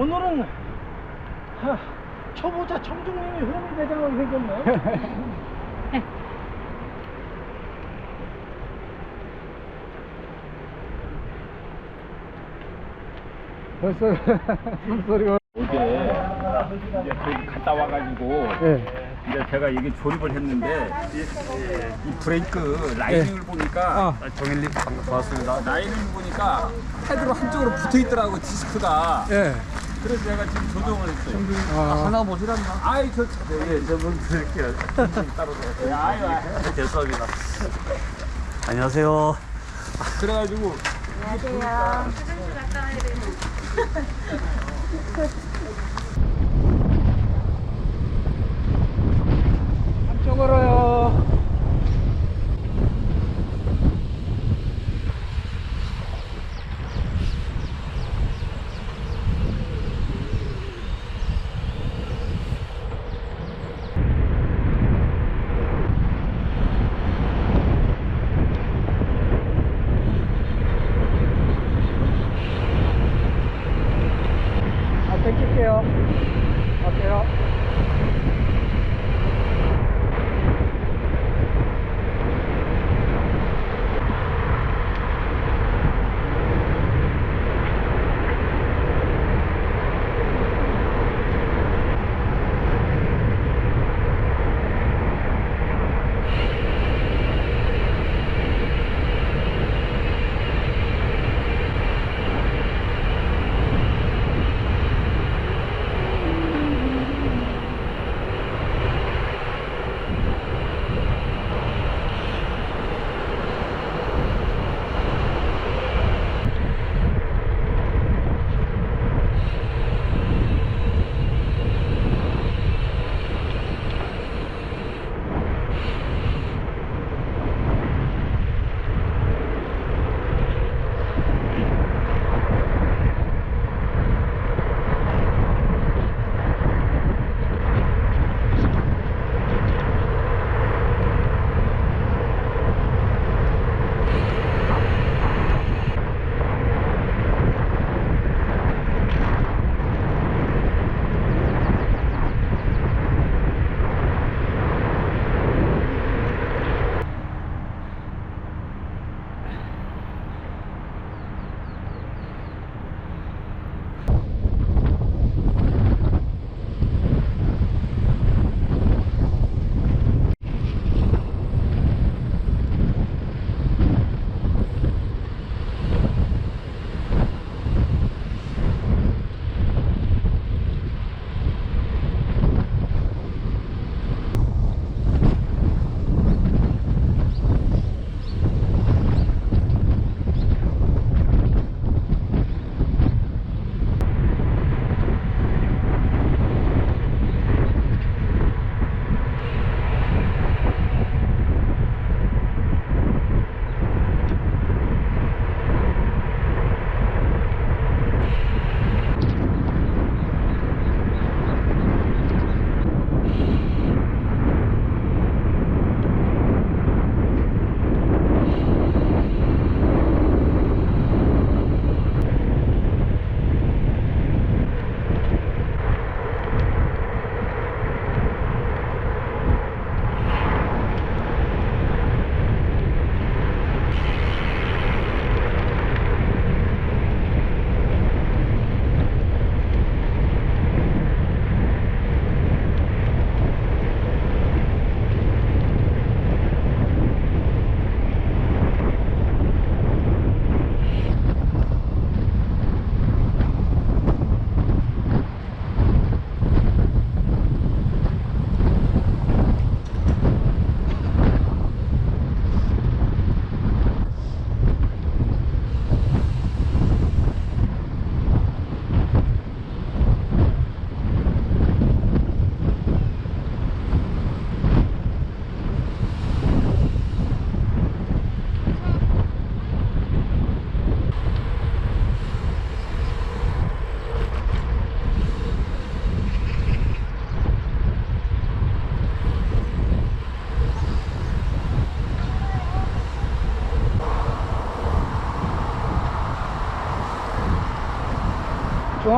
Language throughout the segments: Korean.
오늘은 하, 초보자 청중님이 흐름이 대장하게 생겼네. 벌써 숨소리가 어제 이제 거기 갔다 와가지고 예. 이제 제가 이게 조립을 했는데 이, 이 브레이크 라이닝을 보니까 아. 정일님 반갑습니다. 라이닝을 보니까 헤드로 한쪽으로 붙어 있더라고 디스크가. 예. 그래서 제가 지금 조정을 했어요. 아, 하나 보시란다. 아이 저 예, 저분 드릴게요. 따로 드릴게요. 아유, 아유. 죄송합니다. 안녕하세요. 그래가지고 안녕하세요. 화장실 갔다 와야 되는. 한쪽으로요. 갈게요.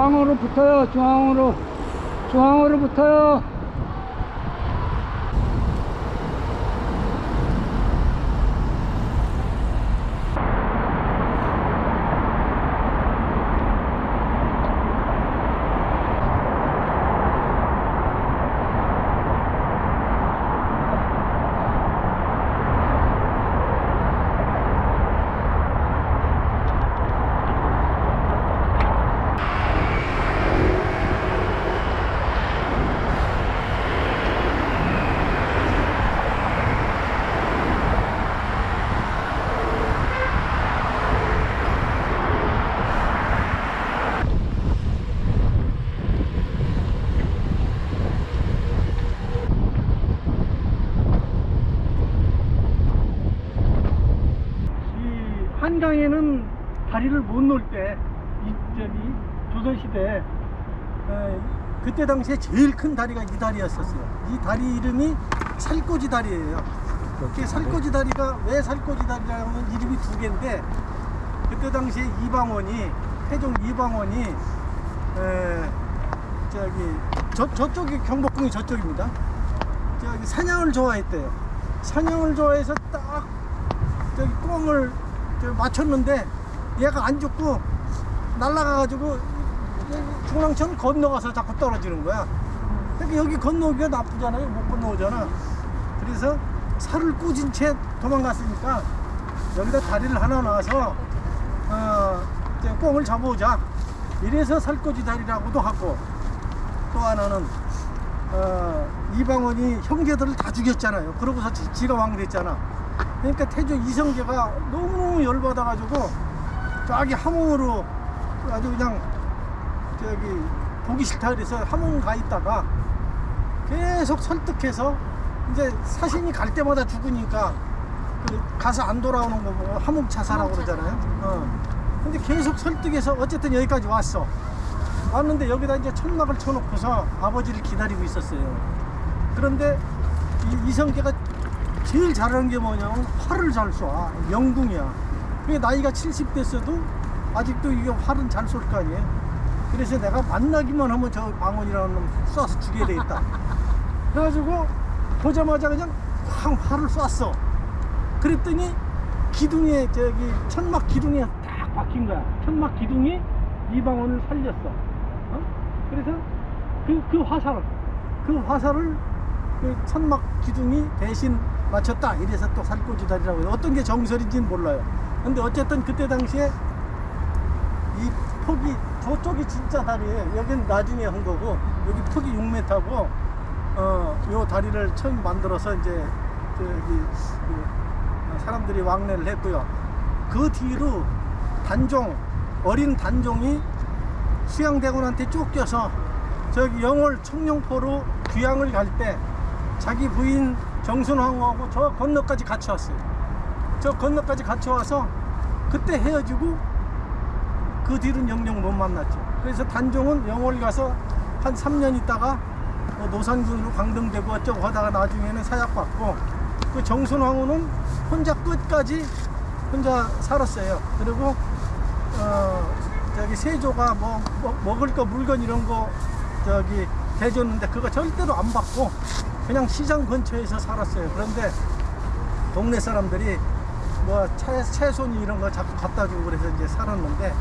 중앙으로 붙어요, 중앙으로. 중앙으로 붙어요. 이 한강에는 다리를 못 놓을 때, 이, 저기, 조선시대, 에, 그때 당시에 제일 큰 다리가 이 다리였었어요. 이 다리 이름이 살꼬지 다리예요. 그 살꼬지 다리가 왜 살꼬지 다리라고 하면 이름이 두 개인데, 그때 당시에 이방원이, 태종 이방원이, 에, 저기, 저, 저쪽이 경복궁이 저쪽입니다. 저기 사냥을 좋아했대요. 사냥을 좋아해서 딱 저기 꽁을 저 맞췄는데 얘가 안 죽고 날아가가지고 중랑천 건너가서 자꾸 떨어지는 거야. 그러니까 여기 건너기가 나쁘잖아요. 못 건너오잖아. 그래서 살을 꾸진 채 도망갔으니까 여기다 다리를 하나 놔서 어, 꽁을 잡아오자. 이래서 살꼬지 다리라고도 하고 또 하나는 어, 이방원이 형제들을 다 죽였잖아요. 그러고서 지- 지가 왕 됐잖아. 그러니까 태조 이성계가 너무너무 열받아가지고 저기 함흥으로 아주 그냥 저기 보기 싫다 그래서 함흥 가 있다가 계속 설득해서 이제 사신이 갈 때마다 죽으니까 그 가서 안 돌아오는 거 보고 함흥 차사라고 그러잖아요. 어. 근데 계속 설득해서 어쨌든 여기까지 왔어. 왔는데 여기다 이제 천막을 쳐놓고서 아버지를 기다리고 있었어요. 그런데 이 이성계가 제일 잘하는 게 뭐냐면 활을 잘 쏴. 영궁이야. 그게 나이가 70 됐어도 아직도 이게 활은 잘 쏠 거 아니에요. 그래서 내가 만나기만 하면 저 방언이라는 놈 쏴서 죽여야 되겠다. 그래가지고 보자마자 그냥 확 활을 쐈어. 그랬더니 기둥에 저기 천막 기둥에 딱 박힌 거야. 천막 기둥이 이방원을 살렸어. 어? 그래서 그, 그 화살을 그 화살을 그 천막 기둥이 대신 맞췄다. 이래서 또 살코지다리라고 해요. 어떤 게 정설인지는 몰라요. 근데 어쨌든 그때 당시에 이 폭이 저쪽이 진짜 다리예요. 여긴 나중에 한 거고 여기 폭이 6m고 어, 요 다리를 처음 만들어서 이제 저기 그 사람들이 왕래를 했고요. 그 뒤로 단종 어린 단종이 수양대군한테 쫓겨서 저기 영월 청룡포로 귀향을 갈 때 자기 부인 정순왕후하고 저 건너까지 같이 왔어요. 저 건너까지 같이 와서 그때 헤어지고 그 뒤로는 영영 못 만났죠. 그래서 단종은 영월 가서 한 3년 있다가 뭐 노산군으로 강등되고 어쩌고 하다가 나중에는 사약받고 그 정순왕후는 혼자 끝까지 혼자 살았어요. 그리고 어 저기 세조가 뭐, 뭐 먹을 거 물건 이런 거 저기 대줬는데 그거 절대로 안 받고 그냥 시장 근처에서 살았어요. 그런데 동네 사람들이 뭐 채, 채손이 이런 거 자꾸 갖다 주고 그래서 이제 살았는데